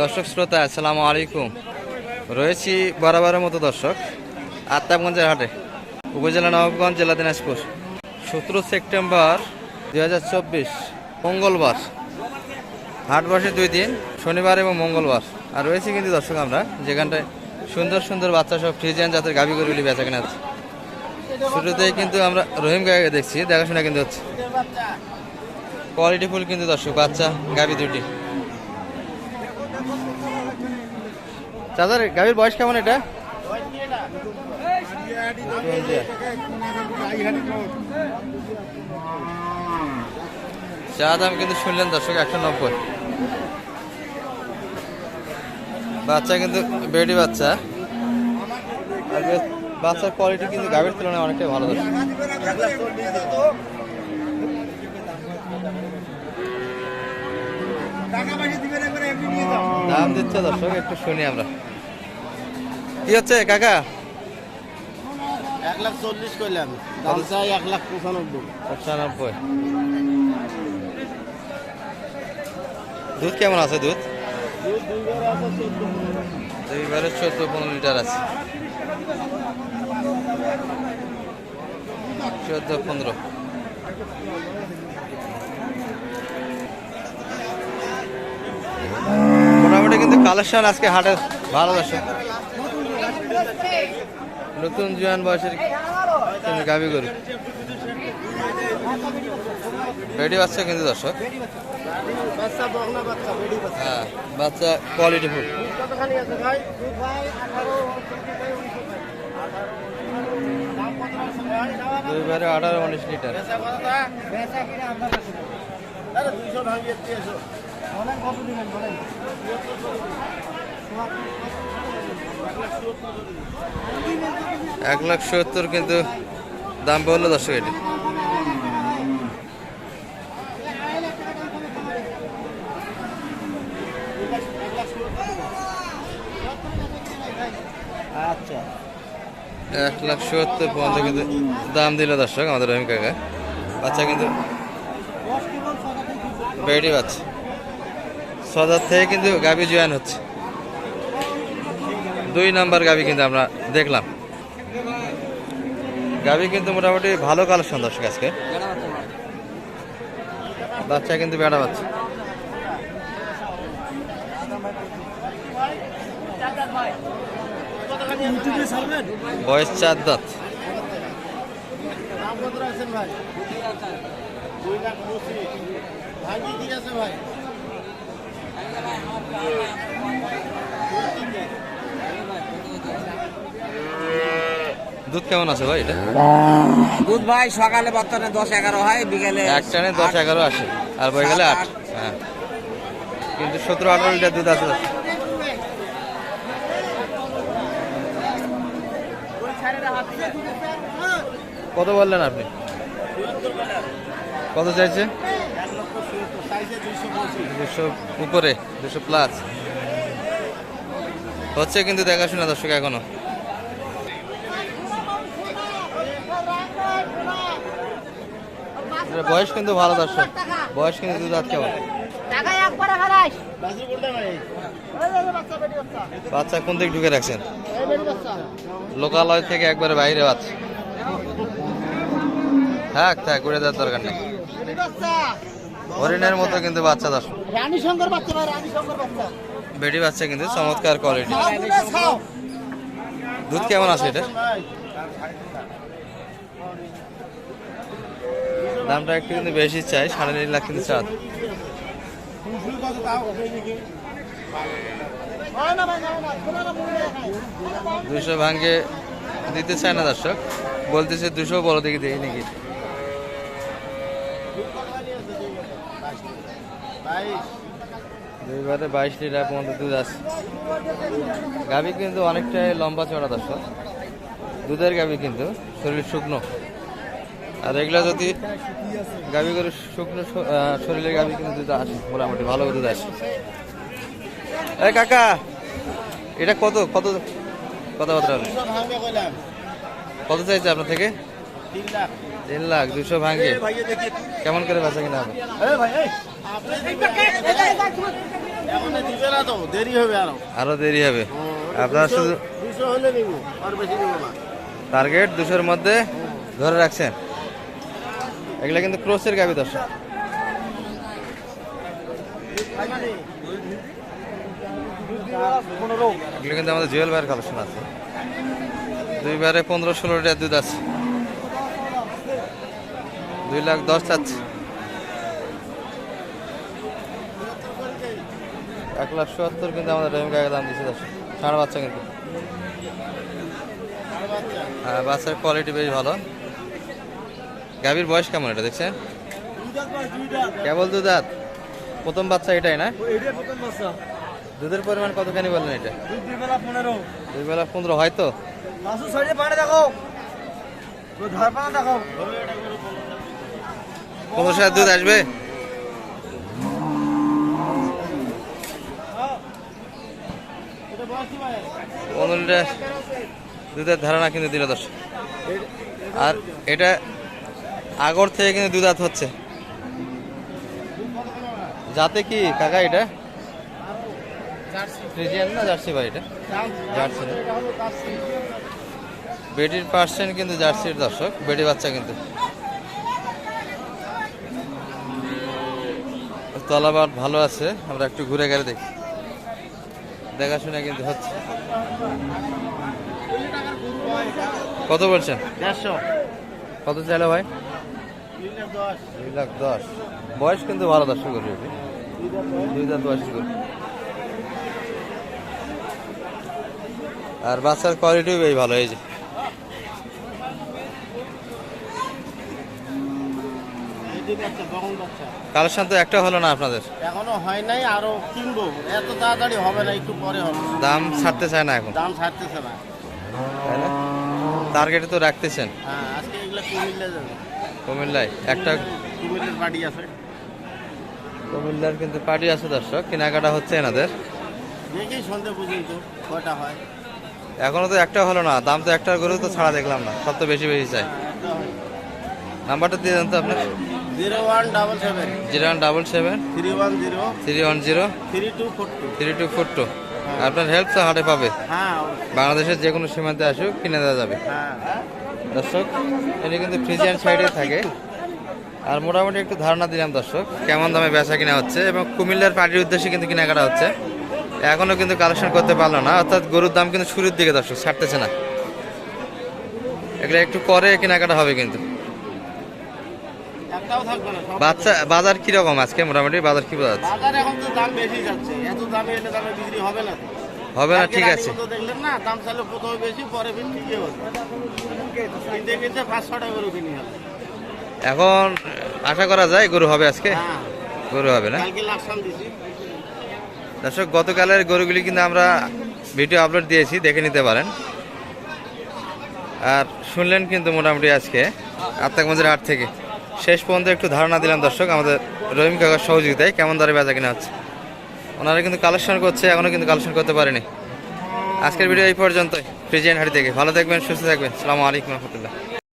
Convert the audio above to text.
দর্শক শ্রোতা, আসসালামু আলাইকুম। রয়েছি বরাবরের মতো দর্শক আত্মাবগঞ্জের হাটে, উপজেলা নবাবগঞ্জ, জেলা দিনাজপুর। সতেরো সেপ্টেম্বর দুই হাজার চব্বিশ, মঙ্গলবার। হাট বসে দুই দিন, শনিবার এবং মঙ্গলবার। আর রয়েছে কিন্তু দর্শক আমরা, যেখানটায় সুন্দর সুন্দর বাচ্চা সব ফ্রিজিয়ান জাতের গাভি গরুগুলি বেচা কেনা আছে শুরুতেই কিন্তু আমরা রহিম গায়ে দেখছি, দেখাশোনা কিন্তু হচ্ছে। কোয়ালিটি ফুল কিন্তু দর্শক, বাচ্চা, গাভি দুটি। চাচার গাভীর বয়স কেমন এটা? চা দাম কিন্তু শুনলেন দর্শক, একশো নব্বই। বাচ্চা কিন্তু, বেডি বাচ্চা। আর বাচ্চার কোয়ালিটি কিন্তু গাভীর তুলনায় অনেকটাই ভালো দাম দিচ্ছে দর্শক, একটু শুনি আমরা। কি হচ্ছে কাকা? এক লাখ চল্লিশ করলাম দাম চাই এক লাখ পঁচানব্বই। পঁচানব্বই। দুধ কেমন আছে দুধ? দুইবারে চোদ্দ পনেরো লিটার। আছে চোদ্দ পনেরো মোটামুটি কিন্তু কালেকশন আজকে হাটে ভালো দর্শক। নতুন জোয়ান বয়সের গাবি গরু। রেডি বাচ্চা কিন্তু দর্শক। বেডি হ্যাঁ বাচ্চা কোয়ালিটি ফুল। কতখানি ভাই আঠারো উনিশ লিটার। বলেন কত দিবেন বলেন এক লাখ সত্তর কিন্তু দাম বলল দর্শক এটি। আচ্ছা। এক লাখ সত্তর পর্যন্ত কিন্তু দাম দিল দর্শক আমাদের রহিম কাকা। বাচ্চা কিন্তু বেডি বাচ্চা। সদার থেকে কিন্তু গাবি জয়েন হচ্ছে। দুই নাম্বার গাবি কিন্তু আমরা দেখলাম। গাবি কিন্তু মোটামুটি ভালো কালেকশন দর্শক আজকে। বাচ্চা কিন্তু বেড়া ছাড়বেন বয়স চার দাঁত। ভাই ভাই দুধ কেমন আছে ভাই এটা? দুধ ভাই সকালে বর্তমানে দশ এগারো হয় বিকেলে এক টানে দশ এগারো আসে আর বই গেলে আট। হ্যাঁ। কিন্তু সতেরো আঠারো লিটার দুধ আছে। কত বললেন আপনি? কত চাইছে? দুশো উপরে দুশো প্লাস হচ্ছে কিন্তু দেখাশোনা দর্শক এখনও। বয়স কিন্তু ভালো দর্শক। বয়স কিন্তু দুধ আট কেমন টাকা একবারে হারাইস। বাসুর কোনটা ভাই বাচ্চা কোন দিক ঢুকে রাখছেন? লোকালয় থেকে একবারে বাইরে বাচ্চা। থাক থাক ঘুরে দেওয়ার দরকার নেই। হরিণের মতো কিন্তু বাচ্চা দর্শক। রানী শঙ্কর বাচ্চা রানী শঙ্কর বাচ্চা। বেটি বাচ্চা কিন্তু চমৎকার কোয়ালিটি দুধে কেমন আছে এটা দামটা একটু কিন্তু বেশি চাই, সাড়ে তিন লাখ কিন্তু চাঁদ। দুশো ভাঙ্গে দিতে চায় না দর্শক? বলতেছে দুশো বড় দিকে দেই নাকি। বাইশ। দুইবারে বাইশ লিটার পর্যন্ত দুধ আছে। গাভি কিন্তু অনেকটাই লম্বা চড়া দর্শক। দুধের গাভি কিন্তু শরীর শুকনো। আর এগুলো যদি গাভি করে শুকনো শরীরের গাভি কিন্তু দুধ আসে, মোটামুটি ভালো দুধ আসে। এই কাকা, এটা কত কত কথাবার্তা কইলাম কত চাইছে আপনার থেকে? তিন লাখ। দুশো দেখি কেমন করে বেচা কিনা হবে? তো দেরি হবে আরও। আরও দেরি হবে। আপনারা শুধু দুশো হলে নিব আর বেশি নিব না। টার্গেট দুশোর মধ্যে ধরে রাখছেন। এগুলো কিন্তু ক্রোসের গাবি দর্শক। এগুলো কিন্তু আমাদের জুয়েল ভাইয়ের কালেকশন আছে। দুইবারে পনেরো ষোলো লিটার দুধ আছে। দুই লাখ দশ চাচ্ছে। এক লাখ সত্তর কিন্তু আমাদের রহিম কাকা দাম দিচ্ছে দশ ষাঁড় বাচ্চা কিন্তু। হ্যাঁ বাচ্চার কোয়ালিটি বেশ ভালো। গাভীর বয়স কেমন এটা, দেখছেন? কেবল দুধাত প্রথম বাচ্চা এটাই না? দুধের পরিমাণ কতখানি বললেন এটা? দুই বেলা পনেরো হয়তো পনেরো সাত দুধ আসবে এটা বয়স কি ভাই পনেরো দুধের ধারণা কিন্তু দিল দর্শক আর এটা আগর থেকে কিন্তু দুধাত হচ্ছে। যাতে কি কাকা এটা? না জার্সি ভাই এটা? জার্সি না। বেটির পার্সেন্ট কিন্তু জার্সির দর্শক, বেটি বাচ্চা কিন্তু। তলাবাট ভালো আছে, আমরা একটু ঘুরে গেলে দেখি। দেখাশোনা কিন্তু হচ্ছে। কত বলছেন? দেড়শো। কত চাইলে ভাই? দুই লাখ দশ। বয়স কিন্তু ভালো দর্শক করবে দুই হাজার দশ করবে আর বাচ্চার কোয়ালিটিও বেশ ভালো হয়েছে যে। কালেকশন তো একটা হলো না আপনাদের? এখনও হয় নাই আরও কিনবো। এত তাড়াতাড়ি হবে না একটু পরে হবে। দাম ছাড়তে চায় না এখন? দাম ছাড়তেছে না। টার্গেটে তো রাখতেছেন। হ্যাঁ আজকে এগুলো কুমিল্লা যাবে। কুমিল্লায়? একটা কুমিল্লার বাড়ি আছে। কুমিল্লার কিন্তু পার্টি আছে দর্শক কেনাকাটা হচ্ছে এনাদের। দেখি সন্ধে পর্যন্ত কয়টা হয়। এখনও তো একটা হলো না দাম তো একটা গরু তো ছাড়া দেখলাম না সব তো বেশি বেশি চাই। নাম্বারটা দিয়ে দেন তো আপনার। Zero one double seven. Zero one double seven. Three one zero. Three one zero. Three two four two. Three two four two. আপনার হেল্প তো হাটে পাবে। হ্যাঁ বাংলাদেশের যে কোনো সীমান্তে আসুক কিনে দেওয়া যাবে। হ্যাঁ। দর্শক এটি কিন্তু ফ্রিজিয়ান সাইডে থাকে। আর মোটামুটি একটু ধারণা দিলাম দর্শক কেমন দামে বেচা কিনা হচ্ছে এবং কুমিল্লার পার্টির উদ্দেশ্যে কিন্তু কেনাকাটা হচ্ছে। এখনও কিন্তু কালেকশন করতে পারল না অর্থাৎ গরুর দাম কিন্তু শুরুর দিকে দর্শক ছাড়তেছে না। এগুলো একটু পরে কেনাকাটা হবে কিন্তু একটাও থাকবে না সব বাচ্চা বাজার কীরকম আজকে? মোটামুটি বাজার কি বোঝা যাচ্ছে? বাজার এখন তো দাম বেশি যাচ্ছে এত দামে এলে দামে বিক্রি হবে না হবে না ঠিক আছে। দেখলেন না দাম চাইলে প্রথমে বেশি পরে ঠিকই হবে। কিনতে কিনতে পাঁচ ছটা গরু কিনি এখন আশা করা যায় গরু হবে আজকে? হ্যাঁ। গরু হবে না? কালকে লাকসাম দিছি। দর্শক গতকালের গরুগুলি কিন্তু আমরা ভিডিও আপলোড দিয়েছি দেখে নিতে পারেন। আর শুনলেন কিন্তু মোটামুটি আজকে আত্মাগঞ্জের হাট থেকে। শেষ পর্যন্ত একটু ধারণা দিলাম দর্শক, আমাদের রহিম কাকার সহযোগিতায় কেমন দরে বেজা কিনা হচ্ছে। ওনারা কিন্তু কালেকশন করছে এখনও কিন্তু কালেকশন করতে পারেনি। আজকের ভিডিও এই পর্যন্তই। ফ্রিজিয়ান হাড়ি থেকে। ভালো থাকবেন, সুস্থ থাকবেন। সালামু আলাইকুম রহমতুল্লাহ।